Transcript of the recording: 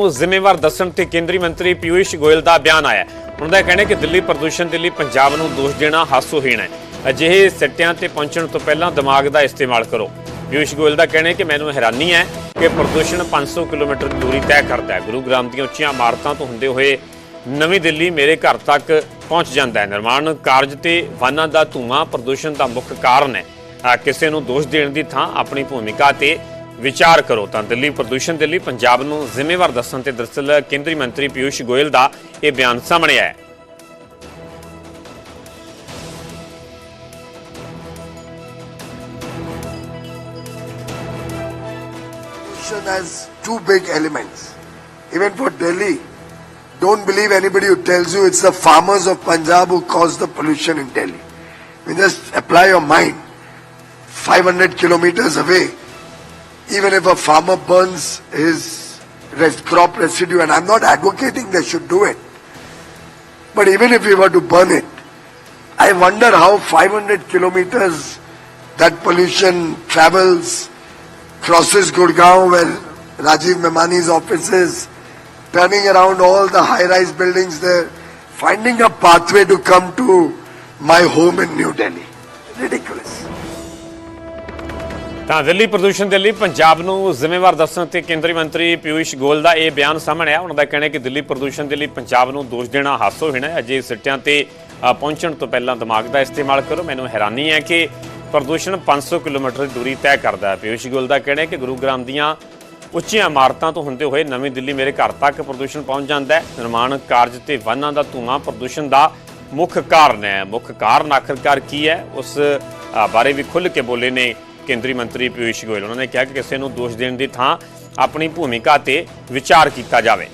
ਨੂੰ ਜ਼ਿੰਮੇਵਾਰ ਦੱਸਣ ਤੇ ਕੇਂਦਰੀ ਮੰਤਰੀ ਪਿਊਸ਼ ਗੋਇਲ ਦਾ ਬਿਆਨ ਆਇਆ ਉਹਨਾਂ ਦਾ ਕਹਿਣਾ ਹੈ ਕਿ ਦਿੱਲੀ ਪ੍ਰਦੂਸ਼ਣ ਦੇ ਲਈ ਪੰਜਾਬ ਨੂੰ ਦੋਸ਼ ਦੇਣਾ ਹਾਸੋਹੀਣ ਹੈ। ਅਜਿਹੇ ਸਿੱਟਿਆਂ ਤੇ ਪਹੁੰਚਣ ਤੋਂ ਪਹਿਲਾਂ ਦਿਮਾਗ ਦਾ ਇਸਤੇਮਾਲ ਕਰੋ। ਪਿਊਸ਼ ਗੋਇਲ ਦਾ ਕਹਿਣਾ ਹੈ ਕਿ ਮੈਨੂੰ ਹੈਰਾਨੀ ਹੈ ਕਿ ਪ੍ਰਦੂਸ਼ਣ 500 ਕਿਲੋਮੀਟਰ ਦੀ ਦੂਰੀ ਤੈਅ ਕਰਦਾ ਹੈ। ਗੁਰੂਗ੍ਰਾਮ ਦੀਆਂ ਉੱਚੀਆਂ ਇਮਾਰਤਾਂ ਤੋਂ ਹੁੰਦੇ ਹੋਏ ਨਵੀਂ ਦਿੱਲੀ ਮੇਰੇ ਘਰ ਤੱਕ ਪਹੁੰਚ ਜਾਂਦਾ ਹੈ। ਨਿਰਮਾਣ ਕਾਰਜ ਤੇ ਵਾਹਨਾਂ ਦਾ ਧੂੰਆਂ ਪ੍ਰਦੂਸ਼ਣ ਦਾ ਮੁੱਖ ਕਾਰਨ ਹੈ। ਕਿਸੇ ਨੂੰ ਦੋਸ਼ ਦੇਣ ਦੀ ਥਾਂ ਆਪਣੀ ਭੂਮਿਕਾ ਤੇ ਵਿਚਾਰ ਕਰੋ ਤਾਂ ਦਿੱਲੀ ਪ੍ਰਦੂਸ਼ਣ ਦੇ ਲਈ ਪੰਜਾਬ ਨੂੰ ਜ਼ਿੰਮੇਵਾਰ ਦੱਸਣ ਤੇ ਦਰਸਲ ਕੇਂਦਰੀ ਮੰਤਰੀ ਪਿਊਸ਼ ਗੋਇਲ ਦਾ ਇਹ ਬਿਆਨ ਸਾਹਮਣੇ ਆਇਆ ਹੈ Pollution has two big elements. Even for Delhi, don't believe anybody who tells you it's the farmers of Punjab who cause the pollution in Delhi. You just apply your mind. 500 kilometers away, even if a farmer burns his res- crop residue, and I'm not advocating they should do it, but even if we were to burn it, I wonder how 500 kilometers that pollution travels crosses Gurgaon where Rajiv Memani's office is, turning around all the high-rise buildings there, finding a pathway to come to my home in New Delhi. Ridiculous. ਤਾਂ ਦਿੱਲੀ ਪ੍ਰਦੂਸ਼ਣ ਦੇ ਲਈ ਪੰਜਾਬ ਨੂੰ ਜ਼ਿੰਮੇਵਾਰ ਦੱਸਣ ਤੇ ਕੇਂਦਰੀ ਮੰਤਰੀ ਪਿਊਸ਼ ਗੋਇਲ ਦਾ ਇਹ ਬਿਆਨ ਸਾਹਮਣੇ ਆਇਆ। ਉਹਨਾਂ ਦਾ ਕਹਿਣਾ ਹੈ ਕਿ ਦਿੱਲੀ ਪ੍ਰਦੂਸ਼ਣ ਦੇ ਲਈ ਪੰਜਾਬ ਨੂੰ ਦੋਸ਼ ਦੇਣਾ ਹਾਸੋਹੀਣ ਹੈ ਅਜੇ ਸਿੱਟਿਆਂ ਤੇ ਪਹੁੰਚਣ ਤੋਂ ਪਹਿਲਾਂ ਦਿਮਾਗ ਦਾ ਇਸਤੇਮਾਲ ਕਰੋ। ਮੈਨੂੰ ਹੈਰਾਨੀ ਹੈ ਕਿ ਪ੍ਰਦੂਸ਼ਣ 500 ਕਿਲੋਮੀਟਰ ਦੀ ਦੂਰੀ ਤੈਅ ਕਰਦਾ ਹੈ। ਪਿਊਸ਼ ਗੋਇਲ ਦਾ ਕਹਿਣਾ ਹੈ ਕਿ ਗੁਰੂਗ੍ਰਾਮ ਦੀਆਂ ਉੱਚੀਆਂ ਇਮਾਰਤਾਂ ਤੋਂ ਹੁੰਦੇ ਹੋਏ ਨਵੀਂ ਦਿੱਲੀ ਮੇਰੇ ਘਰ ਤੱਕ ਪ੍ਰਦੂਸ਼ਣ ਪਹੁੰਚ ਜਾਂਦਾ ਹੈ। ਨਿਰਮਾਣ ਕਾਰਜ ਤੇ ਵਾਹਨਾਂ ਦਾ ਧੂੰਆਂ ਪ੍ਰਦੂਸ਼ਣ ਦਾ ਮੁੱਖ ਕਾਰਨ ਹੈ। ਮੁੱਖ ਕਾਰਨ ਆਖਰਕਾਰ ਕੀ ਹੈ? ਉਸ ਬਾਰੇ ਵੀ ਖੁੱਲ੍ਹ ਕੇ ਬੋਲੇ ਨੇ ਕੇਂਦਰੀ ਮੰਤਰੀ ਪਿਊਸ਼ ਗੋਇਲ, ਉਹਨਾਂ ਨੇ ਕਿਹਾ ਕਿ ਕਿਸੇ ਨੂੰ ਦੋਸ਼ ਦੇਣ ਦੀ ਥਾਂ ਆਪਣੀ ਭੂਮਿਕਾ ਤੇ ਵਿਚਾਰ ਕੀਤਾ ਜਾਵੇ।